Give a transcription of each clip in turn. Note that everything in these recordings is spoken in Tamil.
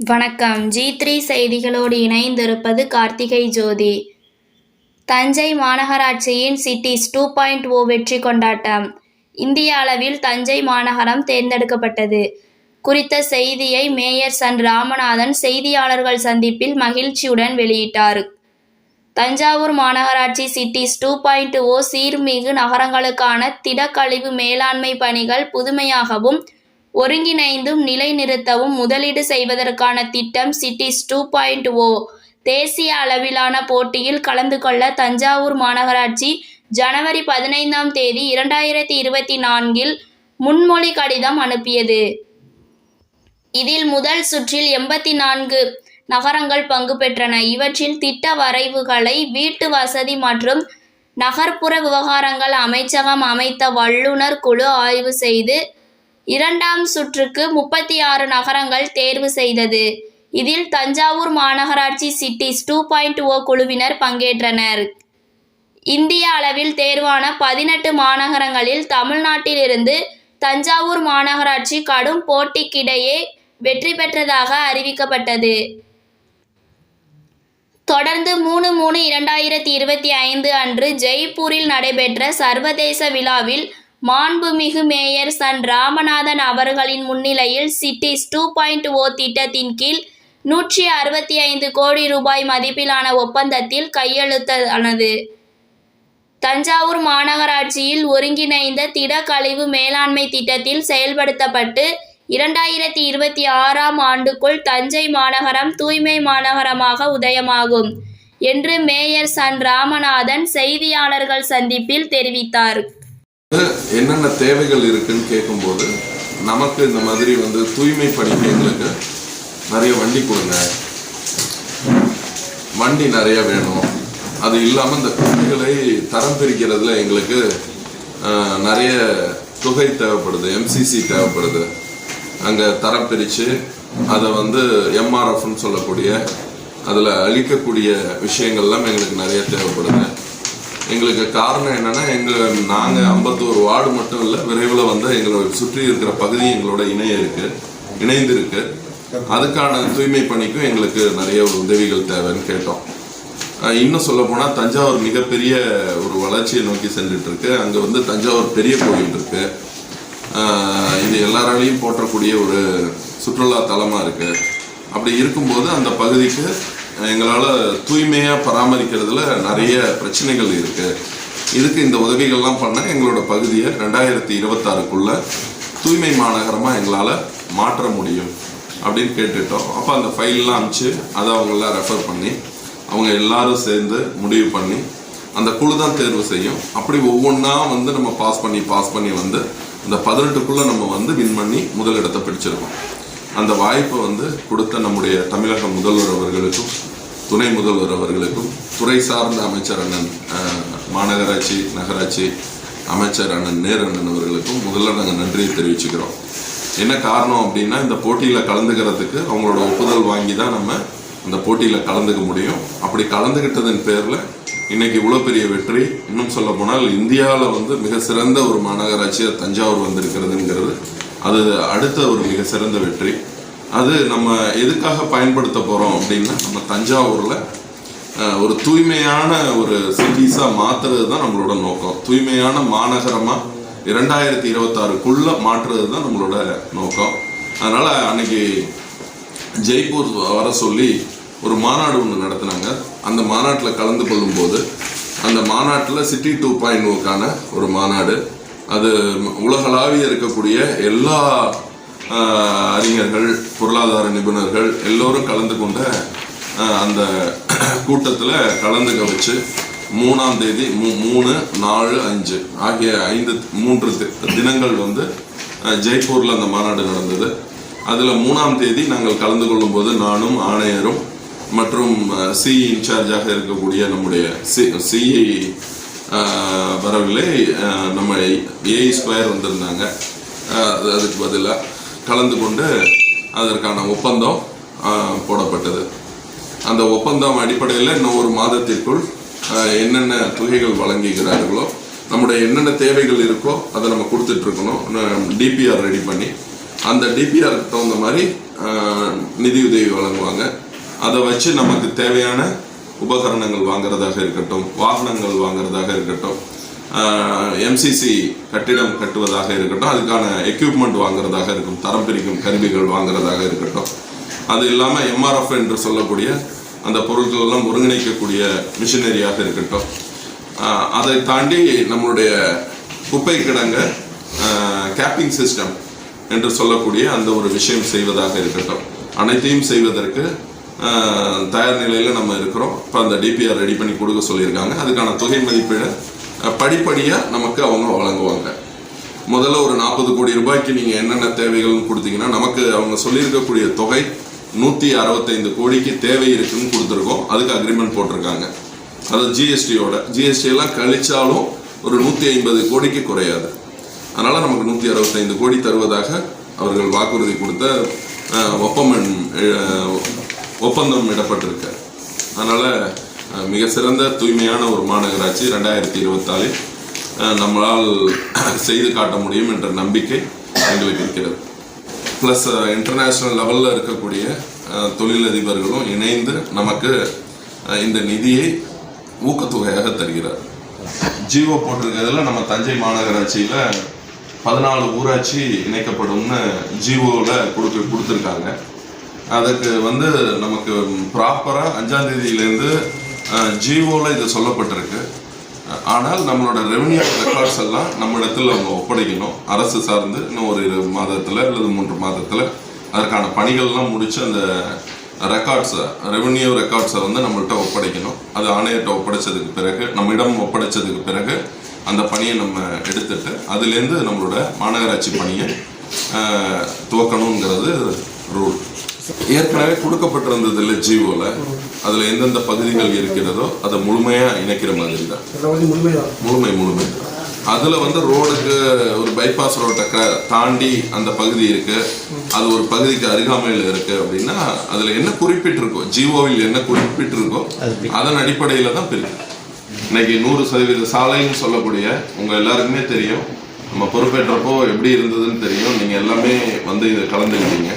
வணக்கம். ஜி த்ரீ செய்திகளோடு இணைந்திருப்பது கார்த்திகை ஜோதி. தஞ்சை மாநகராட்சியின் சிட்டிஸ் டூ பாயிண்ட் ஓ வெற்றி கொண்டாட்டம். இந்திய அளவில் தஞ்சை மாநகரம் தேர்ந்தெடுக்கப்பட்டது. குறித்த செய்தியை மேயர் சன் ராமநாதன் செய்தியாளர்கள் சந்திப்பில் மகிழ்ச்சியுடன் வெளியிட்டார். தஞ்சாவூர் மாநகராட்சி சிட்டிஸ் டூ பாயிண்ட் ஓ சீர்மிகு நகரங்களுக்கான திடக்கழிவு மேலாண்மை பணிகள் புதுமையாகவும் ஒருங்கிணைந்தும் நிலைநிறுத்தவும் முதலீடு செய்வதற்கான திட்டம் சிட்டிஸ் டூ பாயிண்ட் ஓ தேசிய அளவிலான போட்டியில் கலந்து கொள்ள தஞ்சாவூர் மாநகராட்சி ஜனவரி பதினைந்தாம் தேதி இரண்டாயிரத்தி இருபத்தி நான்கில் முன்மொழி கடிதம் அனுப்பியது. இதில் முதல் சுற்றில் எண்பத்தி நான்கு நகரங்கள் பங்கு பெற்றன. இவற்றில் திட்ட வரைவுகளை வீட்டு வசதி மற்றும் நகர்ப்புற விவகாரங்கள் அமைச்சகம் அமைத்த வல்லுநர் குழு ஆய்வு செய்து இரண்டாம் சுற்றுக்கு முப்பத்தி ஆறு நகரங்கள் தேர்வு செய்தது. இதில் தஞ்சாவூர் மாநகராட்சி சிட்டிஸ் டூ பாயிண்ட் ஓ குழுவினர் பங்கேற்றனர். இந்திய அளவில் தேர்வான பதினெட்டு மாநகரங்களில் தமிழ்நாட்டிலிருந்து தஞ்சாவூர் மாநகராட்சி கடும் போட்டிக்கிடையே வெற்றி பெற்றதாக அறிவிக்கப்பட்டது. தொடர்ந்து மூணு மூணு இரண்டாயிரத்தி இருபத்தி ஐந்து அன்று ஜெய்ப்பூரில் நடைபெற்ற சர்வதேச விழாவில் மாண்புமிகு மேயர் சன் ராமநாதன் அவர்களின் முன்னிலையில் சிட்டிஸ் டூ பாயிண்ட் ஓ திட்டத்தின் கீழ் நூற்றி அறுபத்தி ஐந்து கோடி ரூபாய் மதிப்பிலான ஒப்பந்தத்தில் கையெழுத்தானது. தஞ்சாவூர் மாநகராட்சியில் ஒருங்கிணைந்த திடக்கழிவு மேலாண்மை திட்டத்தில் செயல்படுத்தப்பட்டு இரண்டாயிரத்தி இருபத்தி ஆறாம் ஆண்டுக்குள் தஞ்சை மாநகரம் தூய்மை மாநகரமாக உதயமாகும் என்று மேயர் சன் ராமநாதன் செய்தியாளர்கள் சந்திப்பில் தெரிவித்தார். என்னென்ன தேவைகள் இருக்குன்னு கேட்கும்போது நமக்கு இந்த மாதிரி வந்து தூய்மை பணிக்கு எங்களுக்கு நிறைய வண்டி கொடுங்க. வண்டி நிறைய வேணும். அது இல்லாமல் இந்த குப்பைகளை தரம் பிரிக்கிறதுல எங்களுக்கு நிறைய தொகை தேவைப்படுது. எம்சிசி தேவைப்படுது. அங்கே தரம் பிரித்து அதை வந்து எம்ஆர்எஃப்னு சொல்லக்கூடிய அதில் அழிக்கக்கூடிய விஷயங்கள்லாம் எங்களுக்கு நிறைய தேவைப்படுது. எங்களுக்கு காரணம் என்னன்னா எங்க நாங்க ஐம்பத்தோரு வார்டு மட்டும் இல்லை விரைவில் வந்து எங்களை சுற்றி இருக்கிற பகுதி எங்களோட இணைய இருக்கு இணைந்து இருக்கு அதுக்கான தூய்மை பணிக்கும் எங்களுக்கு நிறைய ஒரு உதவிகள் தேவைன்னு கேட்டோம். இன்னும் சொல்ல போனால் தஞ்சாவூர் மிகப்பெரிய ஒரு வளர்ச்சியை நோக்கி சென்றுட்டு இருக்கு வந்து தஞ்சாவூர் பெரிய கோயில் இருக்கு. இது எல்லாராலையும் போற்றக்கூடிய ஒரு சுற்றுலா தலமாக இருக்கு. அப்படி இருக்கும்போது அந்த பகுதிக்கு எங்களால் தூய்மையாக பராமரிக்கிறதுல நிறைய பிரச்சனைகள் இருக்கு. இதுக்கு இந்த உதவிகள்லாம் பண்ண எங்களோட பகுதியை ரெண்டாயிரத்தி இருபத்தாறுக்குள்ள தூய்மை மாநகரமாக எங்களால் மாற்ற முடியும் அப்படின்னு கேட்டுட்டோம். அப்போ அந்த ஃபைல்லாம் அனுப்பிச்சு அதை அவங்களாம் ரெஃபர் பண்ணி அவங்க எல்லாரும் சேர்ந்து முடிவு பண்ணி அந்த குழு தான் தேர்வு செய்யும். அப்படி ஒவ்வொன்றா வந்து நம்ம பாஸ் பண்ணி பாஸ் பண்ணி வந்து இந்த பதினெட்டுக்குள்ளே நம்ம வந்து வின் பண்ணி முதலிடத்தை பிடிச்சிருக்கோம். அந்த வாய்ப்பை வந்து கொடுத்த நம்முடைய தமிழக முதல்வர் அவர்களுக்கும் துணை முதல்வர் அவர்களுக்கும் துறை சார்ந்த அமைச்சர் அண்ணன் மாநகராட்சி நகராட்சி அமைச்சர் அண்ணன் நேரு அண்ணன் அவர்களுக்கும் முதல்ல நாங்கள் நன்றியை தெரிவிச்சுக்கிறோம். என்ன காரணம் அப்படின்னா இந்த போட்டியில் கலந்துக்கிறதுக்கு அவங்களோட ஒப்புதல் வாங்கி தான் நம்ம அந்த போட்டியில் கலந்துக்க முடியும். அப்படி கலந்துக்கிட்டதன் பேரில் இன்னைக்கு இவ்வளோ பெரிய வெற்றி. இன்னும் சொல்ல போனால் இந்தியாவில் வந்து மிக சிறந்த ஒரு மாநகராட்சியாக தஞ்சாவூர் வந்திருக்கிறதுங்கிறது அது அடுத்த ஒரு மிக சிறந்த வெற்றி. அது நம்ம எதுக்காக பயன்படுத்த போகிறோம் அப்படின்னா நம்ம தஞ்சாவூரில் ஒரு தூய்மையான ஒரு சிட்டிஸாக மாற்றுறது தான் நம்மளோட நோக்கம். தூய்மையான மாநகரமாக இரண்டாயிரத்தி இருபத்தாறுக்குள்ள மாற்றுறது தான் நம்மளோட நோக்கம். அதனால் அன்னைக்கு ஜெய்ப்பூர் வர சொல்லி ஒரு மாநாடு ஒன்று நடத்தினாங்க. அந்த மாநாட்டில் கலந்து கொள்ளும்போது அந்த மாநாட்டில் சிட்டி டூ பாயிண்ட் ஓக்கான ஒரு மாநாடு. அது உலகளாவிய இருக்கக்கூடிய எல்லா அறிஞர்கள் பொருளாதார நிபுணர்கள் எல்லோரும் கலந்து கொண்ட அந்த கூட்டத்தில் கலந்துக்க வச்சு மூணாம் தேதி மூ மூணு நாலு அஞ்சு ஆகிய ஐந்து மூன்று தி- தினங்கள் வந்து ஜெய்ப்பூரில் அந்த மாநாடு நடந்தது. அதில் மூணாம் தேதி நாங்கள் கலந்து கொள்ளும்போது நானும் ஆணையரும் மற்றும் சி இன்சார்ஜாக இருக்கக்கூடிய நம்முடைய சி சிஐ வரவில்லை. நம்ம ஏஐ ஸ்கொயர் வந்திருந்தாங்க. அது- அதுக்கு பதிலாக கலந்து கொண்டு அதற்கான ஒப்பந்தம் போடப்பட்டது. அந்த ஒப்பந்தம் அடிப்படையில் இன்னும் ஒரு மாதத்திற்குள் என்னென்ன தொகைகள் வழங்குகிறார்களோ நம்முடைய என்னென்ன தேவைகள் இருக்கோ அதை நம்ம கொடுத்துட்ருக்கணும். டிபிஆர் ரெடி பண்ணி அந்த டிபிஆருக்கு தகுந்த மாதிரி நிதியுதவி வழங்குவாங்க. அதை வச்சு நமக்கு தேவையான உபகரணங்கள் வாங்குறதாக இருக்கட்டும் வாகனங்கள் வாங்குறதாக இருக்கட்டும் எம்சிசி கட்டிடம் கட்டுவதாக இருக்கட்டும் அதுக்கான எக்யூப்மெண்ட் வாங்குறதாக இருக்கும் தரம் பிரிக்கும் கருவிகள் வாங்குறதாக இருக்கட்டும். அது இல்லாமல் எம்ஆர்எஃப் என்று சொல்லக்கூடிய அந்த பொருட்கள் எல்லாம் ஒருங்கிணைக்கக்கூடிய மிஷினரியாக இருக்கட்டும். அதை தாண்டி நம்மளுடைய குப்பை கிடங்க கேப்பிங் சிஸ்டம் என்று சொல்லக்கூடிய அந்த ஒரு விஷயம் செய்வதாக இருக்கட்டும். அனைத்தையும் செய்வதற்கு தயார் நிலையில் நம்ம இருக்கிறோம். இப்போ அந்த டிபிஆர் ரெடி பண்ணி கொடுக்க சொல்லியிருக்காங்க. அதுக்கான தொகை மதிப்பீடு படிப்படியாக நமக்கு அவங்க வழங்குவாங்க. முதல்ல ஒரு நாற்பது கோடி ரூபாய்க்கு நீங்கள் என்னென்ன தேவைகள்னு கொடுத்தீங்கன்னா நமக்கு அவங்க சொல்லியிருக்கக்கூடிய தொகை நூற்றி அறுபத்தைந்து கோடிக்கு தேவை இருக்குன்னு கொடுத்துருக்கோம். அதுக்கு அக்ரிமெண்ட் போட்டிருக்காங்க. அது ஜிஎஸ்டியோட ஜிஎஸ்டி எல்லாம் கழிச்சாலும் ஒரு நூற்றி ஐம்பது கோடிக்கு குறையாது. அதனால் நமக்கு நூற்றி அறுபத்தைந்து கோடி தருவதாக அவர்கள் வாக்குறுதி கொடுத்த ஒப்பமன் ஒப்பந்தம் இடப்பட்டிருக்க இடப்பட்டிருக்கு அதனால் மிக சிறந்த தூய்மையான ஒரு மாநகராட்சி ரெண்டாயிரத்தி இருபத்தாலில் நம்மளால் செய்து காட்ட முடியும் என்ற நம்பிக்கை எங்களுக்கு இருக்கிறது ப்ளஸ் இன்டர்நேஷ்னல் லெவலில் இருக்கக்கூடிய தொழிலதிபர்களும் இணைந்து நமக்கு இந்த நிதியை ஊக்கத்தொகையாக தருகிறார். ஜீவோ போட்டிருக்கிறதுல நம்ம தஞ்சை மாநகராட்சியில் பதினாலு ஊராட்சி இணைக்கப்படும்னு ஜிஓவில் கொடுக்க கொடுத்துருக்காங்க. அதுக்கு வந்து நமக்கு ப்ராப்பராக அஞ்சாம் தேதியிலேருந்து ஜிஓவில் இது சொல்லப்பட்டிருக்கு. ஆனால் நம்மளோட ரெவன்யூ ரெக்கார்ட்ஸ் எல்லாம் நம்மிடத்தில் அவங்க ஒப்படைக்கணும். அரசு சார்ந்து இன்னும் ஒரு இரு மாதத்தில் அல்லது மூன்று மாதத்தில் அதற்கான பணிகள்லாம் முடித்து அந்த ரெக்கார்ட்ஸை ரெவன்யூ ரெக்கார்ட்ஸை வந்து நம்மள்கிட்ட ஒப்படைக்கணும். அது ஆணையர்கிட்ட ஒப்படைச்சதுக்கு பிறகு நம்மிடம் ஒப்படைச்சதுக்கு பிறகு அந்த பணியை நம்ம எடுத்துட்டு அதுலேருந்து நம்மளோட மாநகராட்சி பணியை துவக்கணுங்கிறது ரூல் ஏற்கனவே கொடுக்கப்பட்டிருந்தது இல்லை ஜிஓவில் அதில் எந்தெந்த பகுதிகள் இருக்கிறதோ அதை முழுமையாக இணைக்கிற மாதிரி தான் முழுமை முழுமை. அதில் வந்து ரோடுக்கு ஒரு பைபாஸ் ரோட்டை தாண்டி அந்த பகுதி இருக்கு. அது ஒரு பகுதிக்கு அருகாமையில் இருக்கு அப்படின்னா அதில் என்ன குறிப்பிட்டிருக்கோ ஜிஓவில் என்ன குறிப்பிட்டிருக்கோ அதன் அடிப்படையில் தான் பிரிக்கும். இன்னைக்கு நூறு சதவீத சாலைன்னு சொல்லக்கூடிய உங்கள் எல்லாருக்குமே தெரியும். நம்ம பொறுப்பேற்றப்போ எப்படி இருந்ததுன்னு தெரியும். நீங்கள் எல்லாமே வந்து இதை கலந்துக்கிட்டீங்க.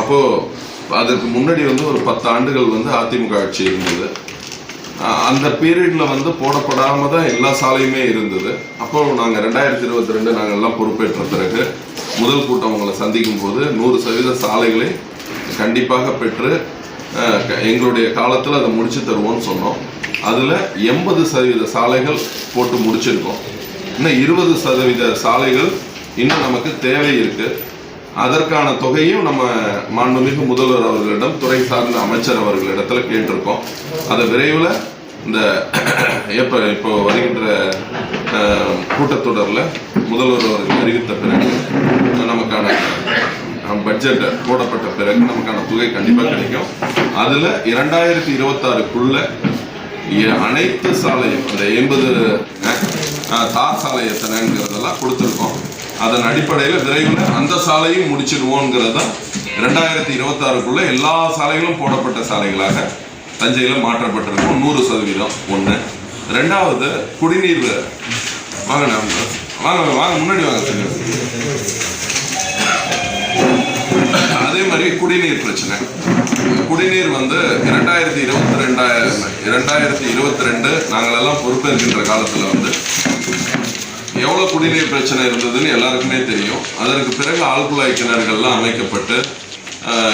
அப்போது அதற்கு முன்னாடி வந்து ஒரு பத்து ஆண்டுகள் வந்து அதிமுக ஆட்சி இருந்தது. அந்த பீரியட்ல வந்து போடப்படாம தான் எல்லா சாலையுமே இருந்தது. அப்போ நாங்கள் ரெண்டாயிரத்தி இருபத்தி ரெண்டு நாங்கள் எல்லாம் பொறுப்பேற்ற பிறகு முதல் கூட்டம் உங்களை சந்திக்கும் போது நூறு சதவீத சாலைகளை கண்டிப்பாக பெற்று எங்களுடைய காலத்தில் அதை முடிச்சு தருவோம்னு சொன்னோம். அதில் எண்பது சதவீத சாலைகள் போட்டு முடிச்சிருக்கோம். இன்னும் இருபது சதவீத சாலைகள் இன்னும் நமக்கு தேவை இருக்குது அதற்கான தொகையும் நம்ம மாண்புமிகு முதல்வர் அவர்களிடம் துறை சார்ந்த அமைச்சர் அவர்களிடத்துல கேட்டிருக்கோம். அதை விரைவில் இந்த எப்போ இப்போ வருகின்ற கூட்டத்தொடரில் முதல்வர் அவர்கள் அறிவித்த பிறகு நமக்கான பட்ஜெட் போடப்பட்ட பிறகு நமக்கான தொகை கண்டிப்பாக கிடைக்கும். அதில் இரண்டாயிரத்தி இருபத்தாறுக்குள்ள அனைத்து சாலையும் அந்த எண்பது தார் சாலை எத்தனைங்கிறதெல்லாம் கொடுத்துருக்கோம். அதன் அடிப்படையில் விரைவில் அந்த சாலையும் முடிச்சிடுவோங்கிறது தான் ரெண்டாயிரத்தி இருபத்தாறுக்குள்ள எல்லா சாலைகளும் போடப்பட்ட சாலைகளாக தஞ்சையில் மாற்றப்பட்டிருக்கும். நூறு சதவீதம் ஒன்று ரெண்டாவது குடிநீர் வாங்க வாங்க வாங்க முன்னாடி வாங்க சார் அதே மாதிரி குடிநீர் பிரச்சனை. குடிநீர் வந்து இரண்டாயிரத்தி இருபத்தி ரெண்டாயிரம் இரண்டாயிரத்தி இருபத்தி ரெண்டு நாங்களெல்லாம் பொறுப்பேற்கின்ற காலத்தில் வந்து எவ்வளோ குடிநீர் பிரச்சனை இருந்ததுன்னு எல்லாருக்குமே தெரியும். அதற்கு பிறகு ஆழ்குழாய் கிணறுகள்லாம் அமைக்கப்பட்டு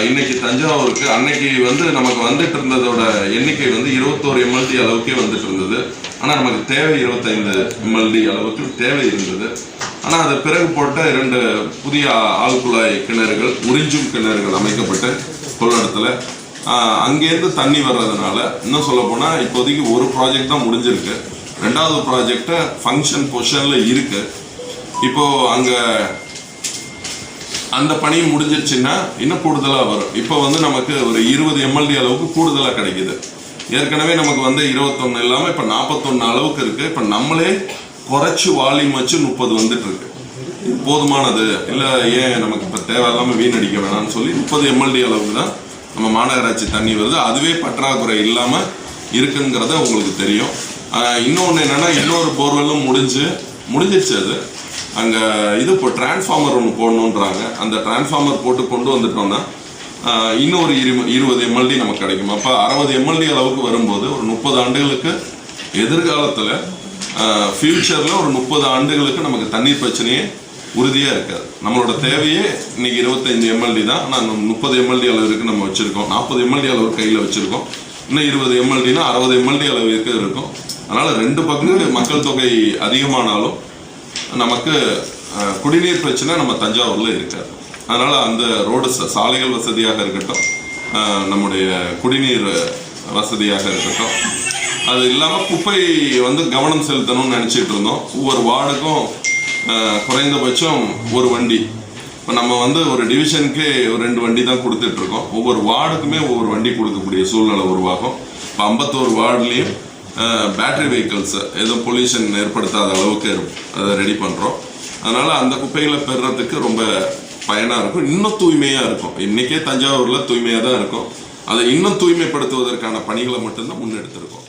இன்னைக்கு தஞ்சாவூருக்கு அன்னைக்கு வந்து நமக்கு வந்துட்டு இருந்ததோட எண்ணிக்கை வந்து இருபத்தோரு எம்எல்டி அளவுக்கே வந்துட்டு இருந்தது. ஆனால் நமக்கு தேவை இருபத்தைந்து எம்எல்டி அளவுக்கு தேவை இருந்தது. ஆனால் அது பிறகு போட்ட இரண்டு புதிய ஆழ்குழாய் கிணறுகள் உறிஞ்சும் கிணறுகள் அமைக்கப்பட்டு கொள்ளடத்தில். அங்கேருந்து தண்ணி வர்றதுனால இன்னும் சொல்ல போனால் இப்போதைக்கு ஒரு ப்ராஜெக்ட் தான் முடிஞ்சிருக்கு. ரெண்டாவது ப்ராஜெக்ட்டு ஃபங்க்ஷன் பொசிஷனில் இருக்கு. இப்போ அங்கே அந்த பணி முடிஞ்சிருச்சுன்னா இன்னும் கூடுதலாக வரும். இப்போ வந்து நமக்கு ஒரு இருபது எம்எல்டி அளவுக்கு கூடுதலாக கிடைக்குது. ஏற்கனவே நமக்கு வந்து இருபத்தொன்று இல்லாமல் இப்போ நாற்பத்தொன்று அளவுக்கு இருக்குது இப்போ நம்மளே குறைச்சி வால்யூம் வச்சு முப்பது வந்துட்டுருக்கு போதுமானது? இல்லை ஏன் நமக்கு இப்போ தேவையில்லாமல் வீணடிக்க வேணாம்னு சொல்லி முப்பது எம்எல்டி அளவுக்கு தான் நம்ம மாநகராட்சி தண்ணி வருது. அதுவே பற்றாக்குறை இல்லாமல் இருக்குங்கிறத உங்களுக்கு தெரியும். இன்னொன்று என்னென்னா இன்னொரு போர்வெல்லும் முடிஞ்சு முடிஞ்சிருச்சு அது. அங்கே இது இப்போ டிரான்ஸ்ஃபார்மர் ஒன்று போடணுன்றாங்க அந்த டிரான்ஸ்ஃபார்மர் போட்டு கொண்டு வந்துட்டோம்னா இன்னொரு இரு இருபது எம்எல்டி நமக்கு கிடைக்கும். அப்போ அறுபது எம்எல்டி அளவுக்கு வரும்போது ஒரு முப்பது ஆண்டுகளுக்கு எதிர்காலத்தில் ஃப்யூச்சரில் ஒரு முப்பது ஆண்டுகளுக்கு நமக்கு தண்ணீர் பிரச்சனையே உறுதியாக இருக்காது. நம்மளோட தேவையே இன்னைக்கு இருபத்தஞ்சி எம்எல்டி தான். ஆனால் முப்பது எம்எல்டி அளவிற்கு நம்ம வச்சுருக்கோம். நாற்பது எம்எல்டி அளவு கையில் வச்சுருக்கோம். இன்னும் இருபது எம்எல்டினா அறுபது எம்எல்டி அளவிற்கு இருக்கும். அதனால் ரெண்டு பங்கு மக்கள் தொகை அதிகமானாலும் நமக்கு குடிநீர் பிரச்சனை நம்ம தஞ்சாவூரில் இருக்காது. அதனால் அந்த ரோடு ச- சாலைகள் வசதியாக இருக்கட்டும் நம்முடைய குடிநீர் வசதியாக இருக்கட்டும். அது இல்லாமல் குப்பை வந்து கவனம் செலுத்தணும்னு நினச்சிட்டு இருந்தோம். ஒவ்வொரு வார்டுக்கும் குறைந்தபட்சம் ஒரு வண்டி. இப்போ நம்ம வந்து ஒரு டிவிஷனுக்கு ஒரு ரெண்டு வண்டி தான் கொடுத்துட்ருக்கோம் ஒவ்வொரு வார்டுக்குமே ஒவ்வொரு வண்டி கொடுக்கக்கூடிய சூழ்நிலை உருவாகும். இப்போ ஐம்பத்தோரு வார்டுலேயும் பேட்ரி வெஹிக்கிள்ஸ் எதுவும் பொல்யூஷன் ஏற்படுத்தாத அளவுக்கு அதை ரெடி பண்ணுறோம் அதனால் அந்த குப்பைகளை பெறுறதுக்கு ரொம்ப பயனாக இருக்கும். இன்னும் தூய்மையாக இருக்கும். இன்றைக்கே தஞ்சாவூரில் தூய்மையாக தான் இருக்கும். அதை இன்னும் தூய்மைப்படுத்துவதற்கான பணிகளை மட்டும்தான் முன்னெடுத்திருக்கோம்.